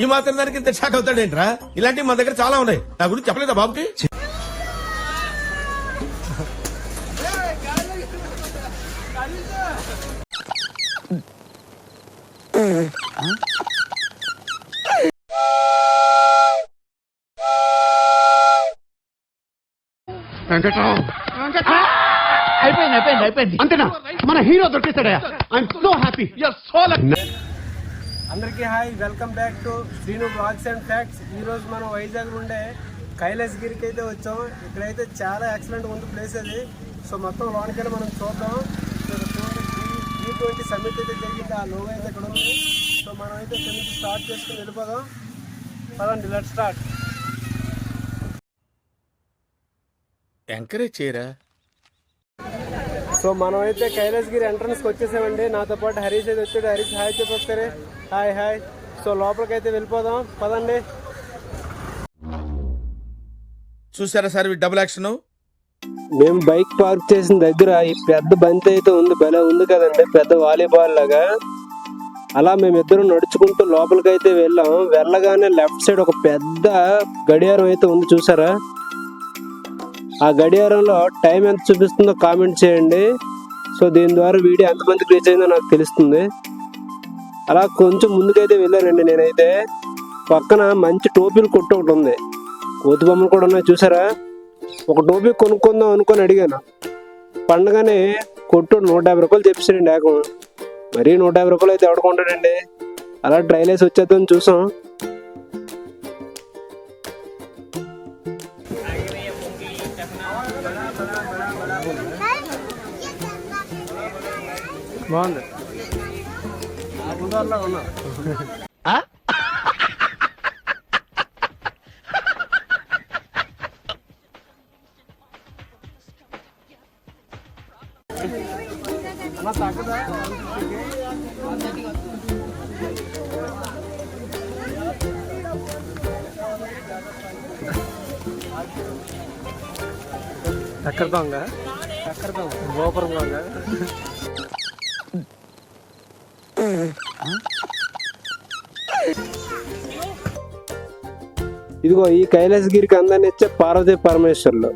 ఈ మాత్రం దానికి ఇంత షాక్ అవుతాడేంట్రా? ఇలాంటివి మన దగ్గర చాలా ఉన్నాయి. నా గురించి చెప్పలేదా బాబుకి? అయిపోయింది అయిపోయింది అయిపోయింది. అంతేనా? మన హీరో దొరికేశాడయా ఐఎమ్ సో హ్యాపీ సో అందరికీ hi. Welcome back to Srinu blogs and facts ఈ రోజు మనం వైజాగ్ నుండే కైలాసగిరికి అయితే వచ్చాం ఇక్కడైతే చాలా ఎక్సలెంట్ ఉంది ప్లేస్ అది. సో మొత్తం లోనికి మనం చూద్దాం. జీ ట్వంటీ సమిట్ అయితే జరిగింది. ఆ లోగో అయితే ఇక్కడ ఉంది. సో మనం అయితే స్టార్ట్ చేసుకుని వెళ్ళిపోదాం. పదండి లెట్ స్టార్ట్ ఎంకరేజ్ చేయరా? సో మనం అయితే కైలాసగిరి ఎంట్రన్స్కి వచ్చేసామండి నాతో పాటు హరీష్ అయితే వచ్చాడు. హరీష్ హాయ్ చెప్పొస్తారే హాయ్ హాయ్. సో లోపలికి అయితే వెళ్ళిపోదాం. పదండి. చూసారా సార్ డబుల్ యాక్షన్ మేము బైక్ పార్క్ చేసిన దగ్గర ఈ పెద్ద బంతి అయితే ఉంది. భలే ఉంది కదండి. పెద్ద వాలీబాల్ లాగా. అలా మేమిద్దరం నడుచుకుంటూ లోపలికి అయితే వెళ్ళాం. వెళ్ళగానే లెఫ్ట్ సైడ్ ఒక పెద్ద గడియారం అయితే ఉంది. చూసారా? ఆ గడియారంలో టైం ఎంత చూపిస్తుందో కామెంట్ చేయండి. సో దీని ద్వారా వీడియో ఎంతమందికి రీచ్ అయిందో నాకు తెలుస్తుంది. అలా కొంచెం ముందుకైతే వెళ్ళానండి నేనైతే. పక్కన మంచి టోపీలు కొట్టు ఒకటి ఉంది. కోతి బొమ్మలు కూడా ఉన్నాయి చూసారా? ఒక టోపీ కొనుక్కుందాం అనుకొని అడిగాను. పండగనే కొట్టు నూట యాభై రూపాయలు చెప్పేసాడండి ఏకం మరీ నూట యాభై రూపాయలు అయితే ఎవడు కొంటాడండి అలా ట్రైల్ వేసి వచ్చేద్దాం చూసాం. బాగుంది. చక్కెర దొంగ? చక్కెర దొంగ. గోపురం దొంగ. ఇదిగో ఈ కైలాసగిరికి అందాన్ని ఇచ్చే పార్వతీ పరమేశ్వర్లు.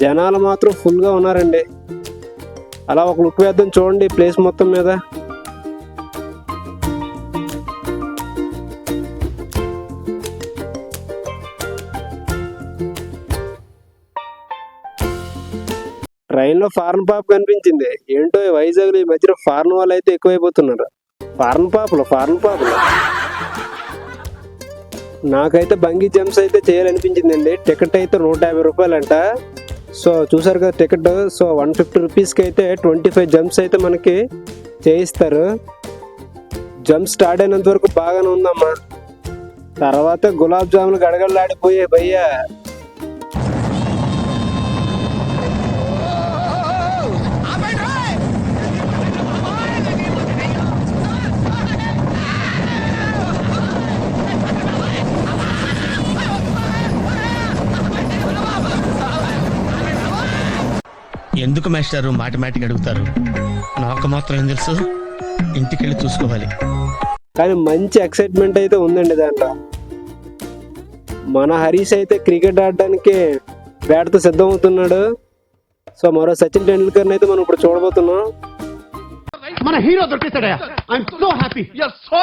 జనాలు మాత్రం ఫుల్గా ఉన్నారండి. అలా ఒక లుక్ వేద్దాం చూడండి ప్లేస్ మొత్తం మీద. ట్రైన్లో ఫారెన్ పాప్ కనిపించింది. ఏంటో వైజాగ్లో వైజాగ్ ఈ మధ్య ఫారెన్ వాళ్ళు అయితే ఎక్కువైపోతున్నారు. ఫారెన్ పాపలు ఫారెన్ పాపలు. నాకైతే బంగీ జంప్స్ అయితే చేయాలనిపించిందండి. టికెట్ అయితే నూట యాభై రూపాయలంట. సో చూసారు కదా టికెట్? సో వన్ ఫిఫ్టీ రూపీస్కి అయితే ట్వంటీ ఫైవ్ జంప్స్ అయితే మనకి చేయిస్తారు. జంప్ స్టార్ట్ అయినంత వరకు బాగానే ఉందమ్మా. తర్వాత గులాబ్ జాములు గడగడలాడిపోయే భయ్యా. ఎందుకు మాస్టారు మాటిమాటికి అడుగుతారు? నాకు మాత్రం ఏం తెలుసు? ఇంటికెళ్ళి చూసుకోవాలి. కానీ మంచి ఎక్సైట్మెంట్ అయితే ఉందండి దాంట్లో. మన హరీష్ అయితే క్రికెట్ ఆడడానికి బ్యాట్తో సిద్ధమవుతున్నాడు. సో మరో సచిన్ టెండూల్కర్ అయితే మనం ఇప్పుడు చూడబోతున్నాం. మన hero దొరికేశాడయా I'm so happy so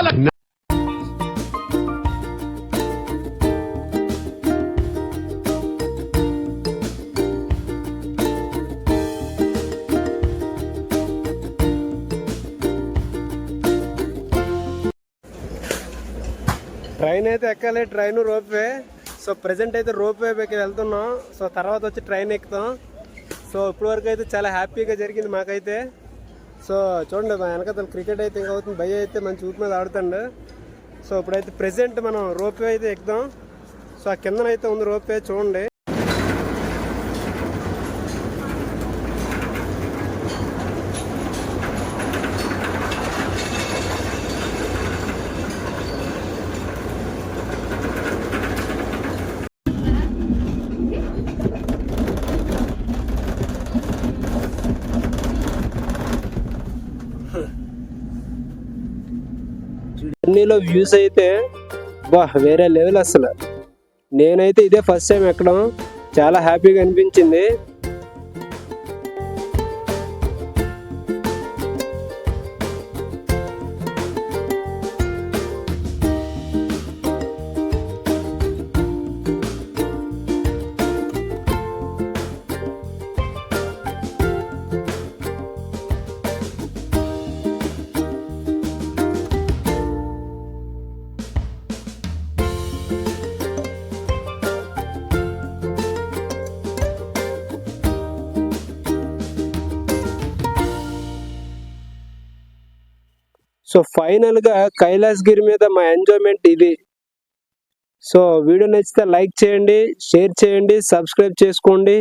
train అయితే ఎక్కాలి. Train ropeway. సో ప్రజెంట్ అయితే రోప్వే పైకి వెళ్తున్నాం. సో తర్వాత వచ్చి ట్రైన్ ఎక్కుతాం. సో ఇప్పటివరకు అయితే చాలా హ్యాపీగా జరిగింది మాకైతే. సో చూడండి వెనకతల క్రికెట్ అయితే ఇంకా అవుతుంది. భయ అయితే మంచి ఊపి మీద ఆడుతాడు. సో ఇప్పుడైతే ప్రెసెంట్ మనం రోప్వే అయితే ఎక్కుదాం సో ఆ కిందనైతే ఉంది రోప్వే చూడండి. జర్నీలో వ్యూస్ అయితే బా వేరే లెవెల్ అసలు. నేనైతే ఇదే ఫస్ట్ టైం ఎక్కడం. చాలా హ్యాపీగా అనిపించింది. సో ఫైనల్గా కైలాస్ గిరి మీద మా ఎంజాయ్మెంట్ ఇది. సో వీడియో నచ్చితే లైక్ చేయండి షేర్ చేయండి సబ్స్క్రైబ్ చేసుకోండి.